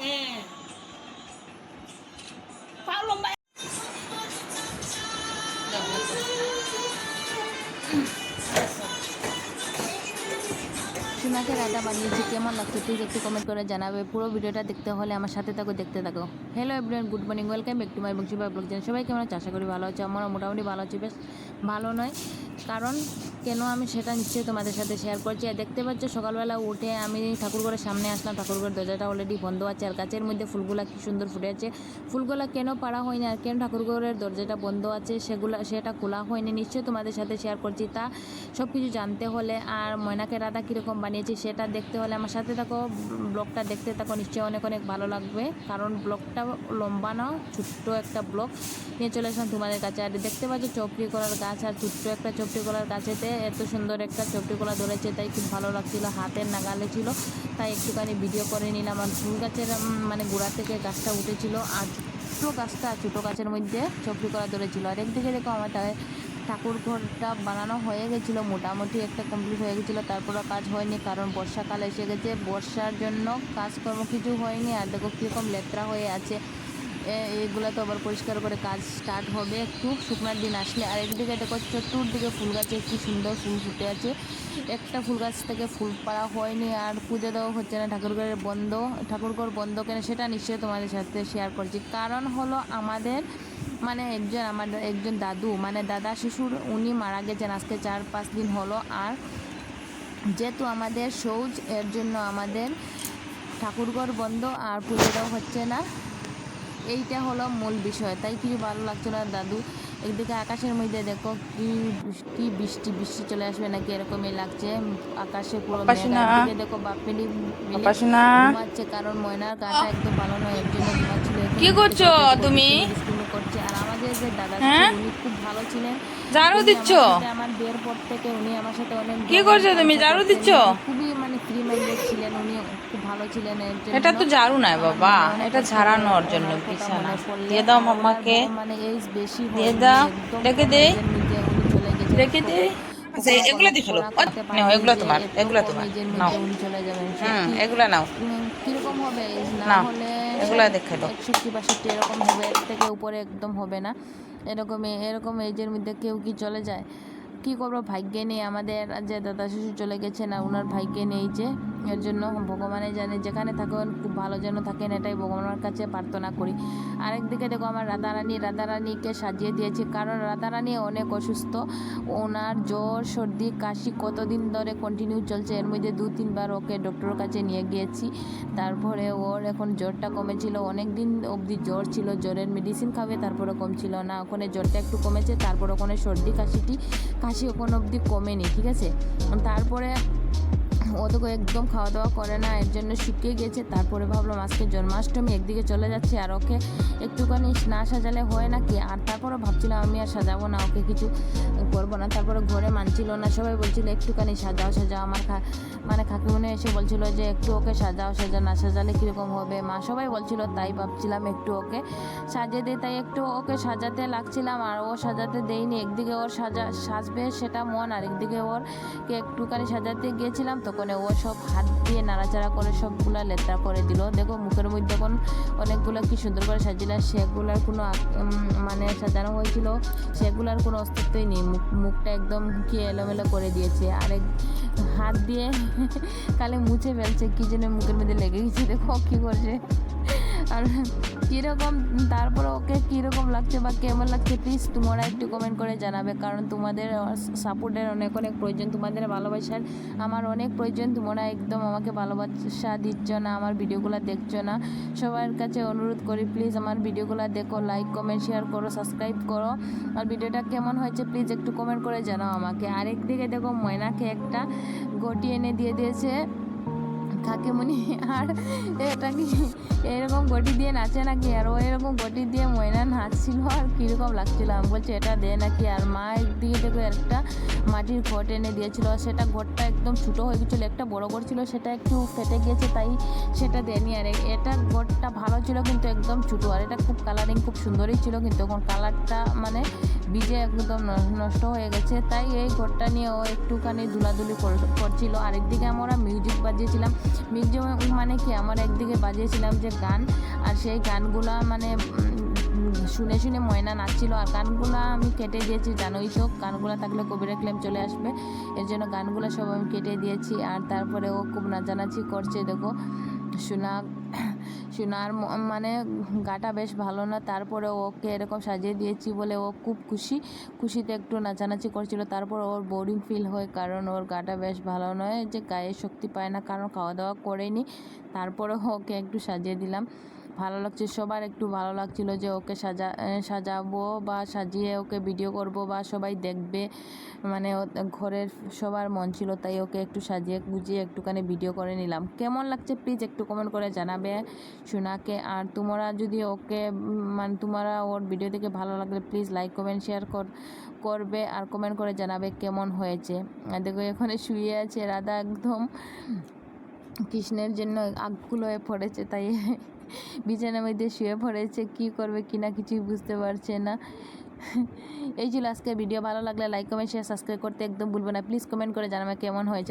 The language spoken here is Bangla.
হ্যাঁ। সোনাকে বানিয়েছি কেমন লাগছে প্লিজ একটু কমেন্ট করে জানাবে। পুরো ভিডিওটা দেখতে হলে আমার সাথে থাকো, দেখতে থাকো। Hello everyone good morning welcome back to my বংশীবা blog সবাই কেমন আশা করি ভালো আছে। আমারও মোটামুটি ভালো আছে, বেশ ভালো নয়। কারণ কেন আমি সেটা নিশ্চয়ই তোমাদের সাথে শেয়ার করছি? আর দেখতে পাচ্ছ, সকালবেলা উঠে আমি ঠাকুরঘরের সামনে আসলাম। ঠাকুরঘরের দরজাটা অলরেডি বন্ধ আছে, আর গাছের মধ্যে ফুলগুলা কি সুন্দর ফুটে আছে। ফুলগুলা কেন পাড়া হয়নি, আর কেন ঠাকুরঘরের দরজাটা বন্ধ আছে, সেগুলা, সেটা খোলা হয়নি? নিশ্চয়ই তোমাদের সাথে শেয়ার করছি। তা সব কিছু জানতে হলে আর ময়নাকে রাধা কীরকম বানিয়েছি সেটা দেখতে হলে আমার সাথে থাকো, ব্লগটা দেখতে থাকো, নিশ্চয়ই অনেক অনেক ভালো লাগবে। কারণ ব্লগটা লম্বা না, ছোট্ট একটা ব্লগ। নিয়ে চলে আসলাম তোমাদের কাছে। আর দেখতে পাচ্ছ চপড়ি করার গাছ আর ছোট্ট একটা চপড়ি কলার গাছেতে এত সুন্দর একটা চপড়ি কলা ধরেছে, তাই খুব ভালো লাগছিল, হাতের নাগালে ছিল। তাই একটুখানি ভিডিও করে নিলাম আর ফুল গাছের মানে গোড়া থেকে গাছটা উঠেছিল আর ছোট্ট গাছটা ছোটো গাছের মধ্যে চপড়ি কলা ধরেছিল। আর একদিকে দেখো আমার ঠাকুর ঘরটা বানানো হয়ে গেছিল, মোটামুটি একটা কমপ্লিট হয়ে গেছিল তারপরে কাজ হয়নি, কারণ বর্ষাকাল এসে গেছে। বর্ষার জন্য কাজকর্ম কিছু হয়নি, আর দেখো কীরকম লেত্রা হয়ে আছে। এগুলো তো আবার পরিষ্কার করে কাজ স্টার্ট হবে একটু। শুকনার দিন আসলে আর একদিকে দেখো চতুর্দিকে ফুল গাছে কি সুন্দর ফুল ফুটে আছে। একটা ফুল গাছ থেকে ফুল পাড়া হয়নি আর পুজো দেওয়া হচ্ছে না, ঠাকুরঘরের বন্ধ, ঠাকুরঘর বন্ধ কেন সেটা নিশ্চয়ই তোমাদের সাথে শেয়ার করছি। কারণ হলো আমাদের মানে একজন, আমার একজন দাদু মানে দাদা শিশুর, উনি মারা গেছেন আজকে চার পাঁচ দিন হলো। আর যেহেতু আমাদের সৌজ এর জন্য আমাদের ঠাকুরঘর বন্ধ আর পুজোটাও হচ্ছে না এইটা হলো মূল বিষয়। তাই কিছু ভালো লাগছে না দাদু? একদিকে আকাশের মধ্যে দেখো কি কি বৃষ্টি বৃষ্টি চলে আসবে নাকি এরকমই লাগছে। আকাশে পুরো মেঘ। দেখো বাপেলি ঘুমাচ্ছে কারণ ময়নার গাটা একদম ভালো নয় এর জন্য ঘুমাচ্ছিল। কি করছ তুমি? করছে। আর আমাদের যে দাদা হ্যাঁ? উনি খুব ভালো ছিলেন। ঝাড়ু দিচ্ছ আমার বিয়ের পর থেকে উনি আমার সাথে অনেক কি করছ তুমি? ঝাড়ু দিচ্ছ? খুবই মানে ফ্রি মাইন্ডেড ছিলেন উনি খুব ভালো ছিলেন এটা তো ঝাড়ু নয় বাবা এটা ঝাড়ানোর জন্য বিছানা দিয়ে দাও মাম্মাকে মানে এইজ বেশি দিয়ে দাও। রেখে দে। রেখে দে। আচ্ছা, এগুলো। ওরা করতে নাও, এগুলো তোমার, এগুলো তোমার। নাও। চলে যাবেন হুম এগুলো নাও কীরকম হবে না, হলে এগুলা দেখে দাও। একষট্টি বাষট্টি এরকম হবে এর থেকে উপরে একদম হবে না এরকম এরকম এজের মধ্যে কেউ কি চলে যায় কি করব? ভাগ্যে নেই আমাদের যে দাদা শিশু চলে গেছে না ওনার ভাগ্যে নেই যে। এর জন্য ভগবানে জানে, যেখানে থাকেন, খুব ভালো যেন থাকেন, এটাই ভগবানের কাছে প্রার্থনা করি। আরেকদিকে দেখো, আমার রাধারানী, রাধারানীকে সাজিয়ে দিয়েছি। কারণ রাধারানী অনেক অসুস্থ। ওনার জ্বর, সর্দি, কাশি কতদিন ধরে কন্টিনিউ চলছে, এর মধ্যে দু, তিনবার ওকে ডক্টরের কাছে নিয়ে গিয়েছি। তারপরে ওর এখন জ্বরটা কমেছিল অনেক দিন অবধি জ্বর ছিল, জ্বরের মেডিসিন খাবে, তারপরে কমছিল না। ওখানে জ্বরটা একটু কমেছে, তারপর ওখানে সর্দি, কাশিটি কাশি ওখানে অবধি কমেনি ঠিক আছে? তারপরে ও তো একদম খাওয়া দাওয়া করে না, এর জন্য শুকিয়ে গেছে। তারপরে ভাবলাম আজকে জন্মাষ্টমী, একদিকে চলে যাচ্ছে আর ওকে একটুখানি না সাজালে হয় নাকি? আর তারপরে ভাবছিলাম আমি আর সাজাবো না, ওকে কিছু করব না। তারপরে ঘরে মানছিল না, সবাই বলছিল একটুখানি সাজাও সাজাও। আমার খা মানে কাকিমনে এসে বলছিল যে একটু ওকে সাজাও, সাজা, না সাজালে কীরকম হবে? মা সবাই বলছিল তাই ভাবছিলাম একটু ওকে সাজিয়ে দিই। তাই একটু ওকে সাজাতে লাগছিলাম, আর ও সাজাতে দেয়নি। একদিকে ওর সাজা, সাজবে সেটা মন, আর একদিকে ওর কে একটুখানি সাজাতে গিয়েছিলাম তখন ও সব হাত দিয়ে নাড়াচাড়া করে সবগুলা লেত্রা করে দিল। দেখো, মুখের মধ্যে এখন অনেকগুলো কি সুন্দর করে সাজিলা। সেগুলার কোনো মানে সাজানো হয়েছিল। সেগুলার কোনো অস্তিত্বই নেই। মুখ, মুখটা একদম কি এলোমেলো করে দিয়েছে। আর এক হাত দিয়ে কালে মুছে ফেলছে। কি যেন মুখের মধ্যে লেগে গেছে। দেখো, কী করছে। আর কীরকম তারপরে ওকে কীরকম লাগছে বা কেমন লাগছে প্লিজ তোমরা একটু কমেন্ট করে জানাবে। কারণ তোমাদের সাপোর্টের অনেক অনেক প্রয়োজন, তোমাদের ভালোবাসার আমার অনেক প্রয়োজন। তোমরা একদম আমাকে ভালোবাসা দিচ্ছ না, আমার ভিডিওগুলো দেখছ না। সবার কাছে অনুরোধ করি প্লিজ আমার ভিডিওগুলো দেখো লাইক কমেন্ট শেয়ার করো সাবস্ক্রাইব করো। আর ভিডিওটা কেমন হয়েছে প্লিজ একটু কমেন্ট করে জানাও আমাকে। আরেক দিকে দেখো ময়নাকে একটা গটি এনে দিয়ে দিয়েছে। কাকিমণি আর এটা কি এরকম গটি দিয়ে নাচে নাকি? আর ও এরকম গটি দিয়ে ময়না নাচছিল, আর কীরকম লাগছিল? আমি বলছি, এটা দে নাকি? আর মা একদিকে দেখো, একটা মাটির ঘট এনে দিয়েছিল। সেটা ঘরটা একদম ছোটো হয়ে গেছিল একটা বড় ঘর ছিল, সেটা একটু ফেটে গিয়েছে, তাই সেটা দেয়নি। আর এ- এটা ঘরটা ভালো ছিল, কিন্তু একদম ছোটো। আর এটা খুব কালারিং খুব সুন্দরই ছিল, কিন্তু এখন কালারটা মানে বীজে একদম নষ্ট হয়ে গেছে। তাই এই ঘরটা নিয়ে ও একটুখানি কর- করছিল। আরেকদিকে আমরা মিউজিক বাজিয়েছিলাম। মিউজিক মানে কি, আমার একদিকে বাজিয়েছিলাম যে গান, আর সেই গানগুলো মানে শুনে শুনে ময়না নাচছিল, আর গানগুলো আমি কেটে দিয়েছি, জানোই তো, গানগুলো থাকলে কবিরা ক্লেম চলে আসবে, এর জন্য গানগুলো সব আমি কেটে দিয়েছি, আর তারপরে ও খুব নাচানাচি করছে, দেখো। সোনা, সোনার মানে গাটা বেশ ভালো না, তারপরে ওকে এরকম সাজিয়ে দিয়েছি বলে ও খুব খুশি। খুশিতে একটু নাচানাচি করছিল, তারপর ওর বোরিং ফিল হয় কারণ ওর গাটা বেশ ভালো নয় যে গায়ে শক্তি পায় না, কারণ খাওয়া দাওয়া করেনি। তারপরে ওকে একটু সাজিয়ে দিলাম। ভালো লাগছে, সবার একটু ভালো লাগছিল যে ওকে সাজা সাজাবো বা সাজিয়ে ওকে ভিডিও করব বা সবাই দেখবে। মানে ঘরের সবার মন ছিল, তাই ওকে একটু সাজিয়ে গুজিয়ে একটুখানি ভিডিও করে নিলাম। কেমন লাগছে প্লিজ একটু কমেন্ট করে জানাবে সোনাকে। আর তোমরা যদি ওকে মানে তোমরা ওর ভিডিও দেখে ভালো লাগলে প্লিজ লাইক কমেন্ট শেয়ার কর, করবে আর কমেন্ট করে জানাবে কেমন হয়েছে। দেখো এখানে শুয়ে আছে রাধা একদম। কৃষ্ণের জন্য আকুল হয়ে পড়েছে, তাই বিছানার মধ্যে শুয়ে পড়েছে, কি করবে কি না কিছুই বুঝতে পারছে না। এই ছিল আজকে ভিডিও ভালো লাগলে লাইক কমেন্ট শেয়ার সাবস্ক্রাইব করতে একদম ভুলবে না। প্লিজ কমেন্ট করে জানাবে কেমন হয়েছে।